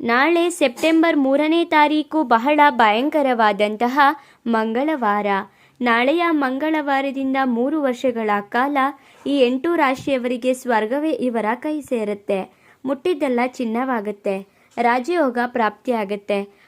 ನಾಳೆ ಸೆಪ್ಟೆಂಬರ್ ಮೂರನೇ ತಾರೀಕು ಬಹಳ ಭಯಂಕರವಾದಂತಹ ಮಂಗಳವಾರ. ನಾಳೆಯ ಮಂಗಳವಾರದಿಂದ ಮೂರು ವರ್ಷಗಳ ಕಾಲ ಈ ಎಂಟು ರಾಶಿಯವರಿಗೆ ಸ್ವರ್ಗವೇ ಇವರ ಕೈ ಸೇರುತ್ತೆ. ಮುಟ್ಟಿದ್ದೆಲ್ಲ ಚಿನ್ನವಾಗುತ್ತೆ. ರಾಜಯೋಗ ಪ್ರಾಪ್ತಿಯಾಗುತ್ತೆ.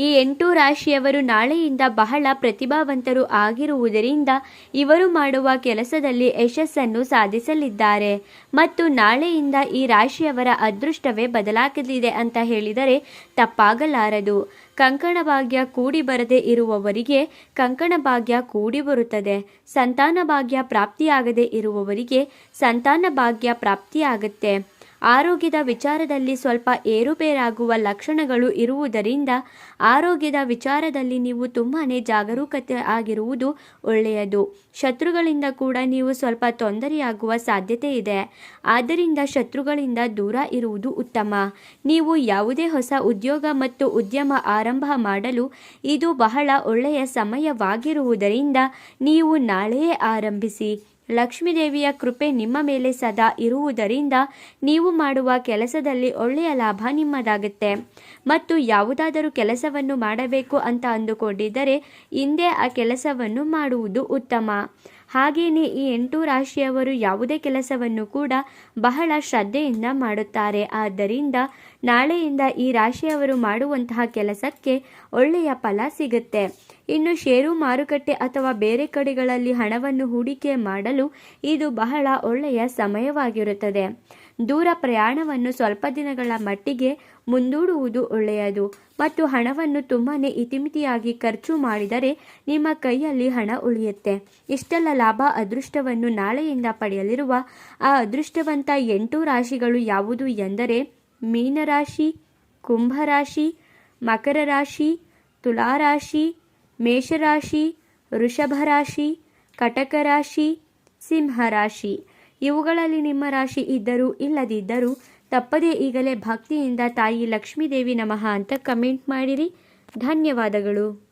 ಈ ಎಂಟು ರಾಶಿಯವರು ನಾಳೆಯಿಂದ ಬಹಳ ಪ್ರತಿಭಾವಂತರು ಆಗಿರುವುದರಿಂದ ಇವರು ಮಾಡುವ ಕೆಲಸದಲ್ಲಿ ಯಶಸ್ಸನ್ನು ಸಾಧಿಸಲಿದ್ದಾರೆ. ಮತ್ತು ನಾಳೆಯಿಂದ ಈ ರಾಶಿಯವರ ಅದೃಷ್ಟವೇ ಬದಲಾಗಲಿದೆ ಅಂತ ಹೇಳಿದರೆ ತಪ್ಪಾಗಲಾರದು. ಕಂಕಣ ಭಾಗ್ಯ ಕೂಡಿ ಬರದೇ ಇರುವವರಿಗೆ ಕಂಕಣ ಭಾಗ್ಯ ಕೂಡಿ ಬರುತ್ತದೆ ಸಂತಾನ ಭಾಗ್ಯ ಪ್ರಾಪ್ತಿಯಾಗದೇ ಇರುವವರಿಗೆ ಸಂತಾನ ಭಾಗ್ಯ ಪ್ರಾಪ್ತಿಯಾಗುತ್ತೆ. ಆರೋಗ್ಯದ ವಿಚಾರದಲ್ಲಿ ಸ್ವಲ್ಪ ಏರುಪೇರಾಗುವ ಲಕ್ಷಣಗಳು ಇರುವುದರಿಂದ ಆರೋಗ್ಯದ ವಿಚಾರದಲ್ಲಿ ನೀವು ತುಂಬಾ ಜಾಗರೂಕತೆ ಆಗಿರುವುದು ಒಳ್ಳೆಯದು. ಶತ್ರುಗಳಿಂದ ಕೂಡ ನೀವು ಸ್ವಲ್ಪ ತೊಂದರೆಯಾಗುವ ಸಾಧ್ಯತೆ ಇದೆ. ಆದ್ದರಿಂದ ಶತ್ರುಗಳಿಂದ ದೂರ ಇರುವುದು ಉತ್ತಮ. ನೀವು ಯಾವುದೇ ಹೊಸ ಉದ್ಯೋಗ ಮತ್ತು ಉದ್ಯಮ ಆರಂಭ ಮಾಡಲು ಇದು ಬಹಳ ಒಳ್ಳೆಯ ಸಮಯವಾಗಿರುವುದರಿಂದ ನೀವು ನಾಳೆಯೇ ಆರಂಭಿಸಿ. ಲಕ್ಷ್ಮೀದೇವಿಯ ಕೃಪೆ ನಿಮ್ಮ ಮೇಲೆ ಸದಾ ಇರುವುದರಿಂದ ನೀವು ಮಾಡುವ ಕೆಲಸದಲ್ಲಿ ಒಳ್ಳೆಯ ಲಾಭ ನಿಮ್ಮದಾಗುತ್ತೆ. ಮತ್ತು ಯಾವುದಾದರೂ ಕೆಲಸವನ್ನು ಮಾಡಬೇಕು ಅಂತ ಅಂದುಕೊಂಡಿದ್ದರೆ ಹಿಂದೆ ಆ ಕೆಲಸವನ್ನು ಮಾಡುವುದು ಉತ್ತಮ. ಹಾಗೆಯೇ ಈ ಎಂಟು ರಾಶಿಯವರು ಯಾವುದೇ ಕೆಲಸವನ್ನು ಕೂಡ ಬಹಳ ಶ್ರದ್ಧೆಯಿಂದ ಮಾಡುತ್ತಾರೆ. ಆದ್ದರಿಂದ ನಾಳೆಯಿಂದ ಈ ರಾಶಿಯವರು ಮಾಡುವಂತಹ ಕೆಲಸಕ್ಕೆ ಒಳ್ಳೆಯ ಫಲ ಸಿಗುತ್ತೆ. ಇನ್ನು ಷೇರು ಮಾರುಕಟ್ಟೆ ಅಥವಾ ಬೇರೆ ಕಡೆಗಳಲ್ಲಿ ಹಣವನ್ನು ಹೂಡಿಕೆ ಮಾಡಲು ಇದು ಬಹಳ ಒಳ್ಳೆಯ ಸಮಯವಾಗಿರುತ್ತದೆ. ದೂರ ಪ್ರಯಾಣವನ್ನು ಸ್ವಲ್ಪ ದಿನಗಳ ಮಟ್ಟಿಗೆ ಮುಂದೂಡುವುದು ಒಳ್ಳೆಯದು. ಮತ್ತು ಹಣವನ್ನು ತುಂಬಾ ಇತಿಮಿತಿಯಾಗಿ ಖರ್ಚು ಮಾಡಿದರೆ ನಿಮ್ಮ ಕೈಯಲ್ಲಿ ಹಣ ಉಳಿಯುತ್ತೆ. ಇಷ್ಟೆಲ್ಲ ಲಾಭ ಅದೃಷ್ಟವನ್ನು ನಾಳೆಯಿಂದ ಪಡೆಯಲಿರುವ ಆ ಅದೃಷ್ಟವಂತ ಎಂಟು ರಾಶಿಗಳು ಯಾವುದು ಎಂದರೆ ಮೀನರಾಶಿ, ಕುಂಭರಾಶಿ ಮಕರ ರಾಶಿ ತುಲಾರಾಶಿ, ಮೇಷರಾಶಿ ವೃಷಭ ರಾಶಿ ಕಟಕ ರಾಶಿ ಸಿಂಹರಾಶಿ. ಇವುಗಳಲ್ಲಿ ನಿಮ್ಮ ರಾಶಿ ಇದ್ದರೂ ಇಲ್ಲದಿದ್ದರೂ ತಪ್ಪದೇ ಈಗಲೇ ಭಕ್ತಿಯಿಂದ ತಾಯಿ ಲಕ್ಷ್ಮೀದೇವಿ ನಮಃ ಅಂತ ಕಮೆಂಟ್ ಮಾಡಿರಿ. ಧನ್ಯವಾದಗಳು.